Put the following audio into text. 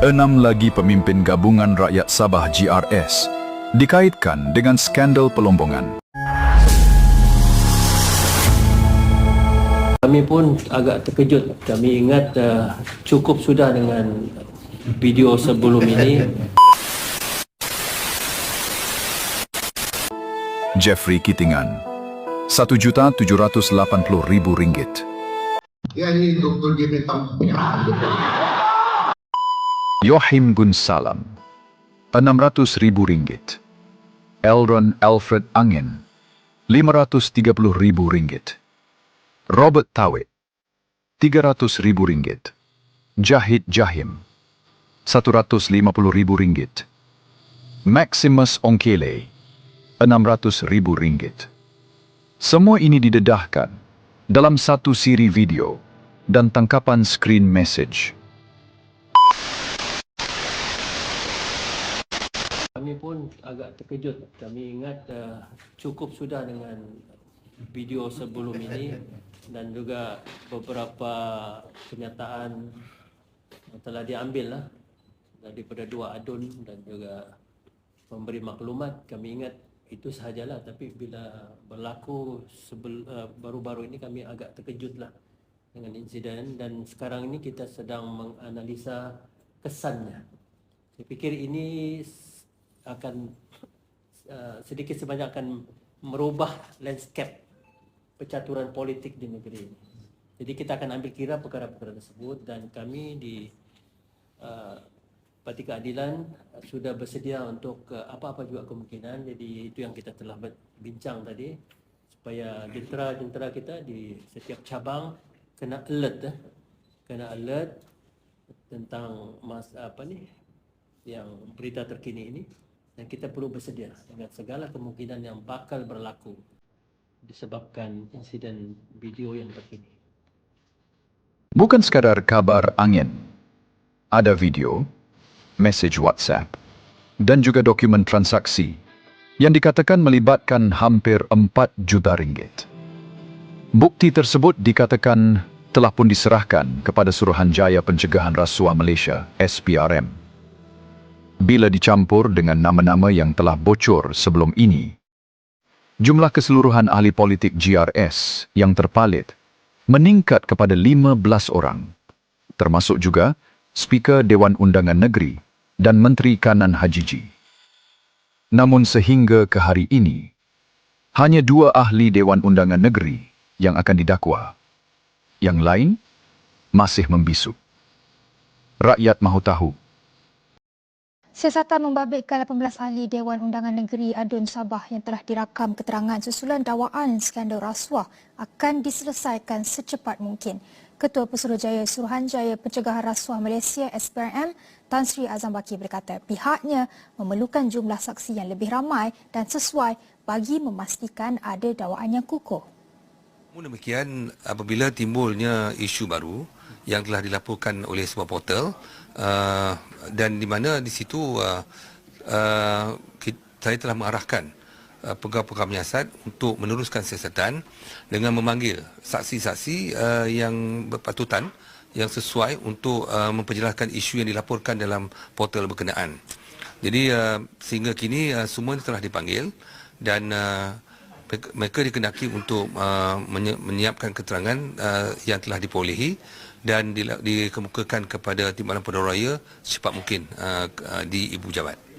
Enam lagi pemimpin gabungan rakyat Sabah GRS dikaitkan dengan skandal pelombongan. Kami pun agak terkejut. Kami ingat uh, cukup sudah dengan video sebelum ini. Jeffrey Kitingan, Rp1,780,000. Ya ini doktor dia minta merah. Yohim Gunsalam, RM600,000. Elron Alfred Angin, RM530,000. Robert Tawit, RM300,000. Jahid Jahim, RM150,000. Maximus Ongkele, RM600,000. Semua ini didedahkan dalam satu siri video dan tangkapan screen message. Kami pun agak terkejut. Kami ingat uh, cukup sudah dengan video sebelum ini dan juga beberapa kenyataan telah diambil lah daripada dua adun dan juga memberi maklumat. Kami ingat itu sahajalah tapi bila berlaku sebel, uh, baru-baru ini kami agak terkejut lah dengan insiden dan sekarang ini kita sedang menganalisa kesannya. Saya fikir ini akan uh, sedikit sebanyak akan merubah landscape percaturan politik di negeri ini. Jadi kita akan ambil kira perkara-perkara tersebut dan kami di uh, Parti Keadilan sudah bersedia untuk uh, apa-apa juga kemungkinan. Jadi itu yang kita telah bincang tadi supaya jentera-jentera kita di setiap cabang kena alert eh. kena alert tentang mas apa ni yang berita terkini ini dan kita perlu bersedia dengan segala kemungkinan yang bakal berlaku disebabkan insiden video yang terkini. Bukan sekadar kabar angin. Ada video, message WhatsApp, dan juga dokumen transaksi yang dikatakan melibatkan hampir 4 juta ringgit. Bukti tersebut dikatakan telah pun diserahkan kepada Suruhanjaya Pencegahan Rasuah Malaysia SPRM. Bila dicampur dengan nama-nama yang telah bocor sebelum ini, jumlah keseluruhan ahli politik GRS yang terpalit meningkat kepada 15 orang, termasuk juga Speaker Dewan Undangan Negeri dan Menteri Kanan Hajiji. Namun sehingga ke hari ini, hanya dua ahli Dewan Undangan Negeri yang akan didakwa. Yang lain masih membisu. Rakyat mahu tahu Siasatan membabitkan 18 ahli Dewan Undangan Negeri Adun Sabah yang telah dirakam keterangan susulan dakwaan skandal rasuah akan diselesaikan secepat mungkin. Ketua Pesuruhjaya Suruhanjaya Pencegahan Rasuah Malaysia SPRM Tan Sri Azam Baki berkata pihaknya memerlukan jumlah saksi yang lebih ramai dan sesuai bagi memastikan ada dakwaan yang kukuh. Namun demikian, apabila timbulnya isu baru yang telah dilaporkan oleh sebuah portal uh, dan di mana di situ uh, uh, saya telah mengarahkan uh, pegawai-pegawai penyiasat untuk meneruskan siasatan dengan memanggil saksi-saksi uh, yang berpatutan yang sesuai untuk uh, memperjelaskan isu yang dilaporkan dalam portal berkenaan. Jadi uh, sehingga kini uh, semua telah dipanggil dan uh, mereka- dikenaki untuk uh, menyi- menyiapkan keterangan uh, yang telah diperolehi dan dikemukakan kepada Timbalan Pedaraya secepat mungkin uh, uh, di Ibu Jawat.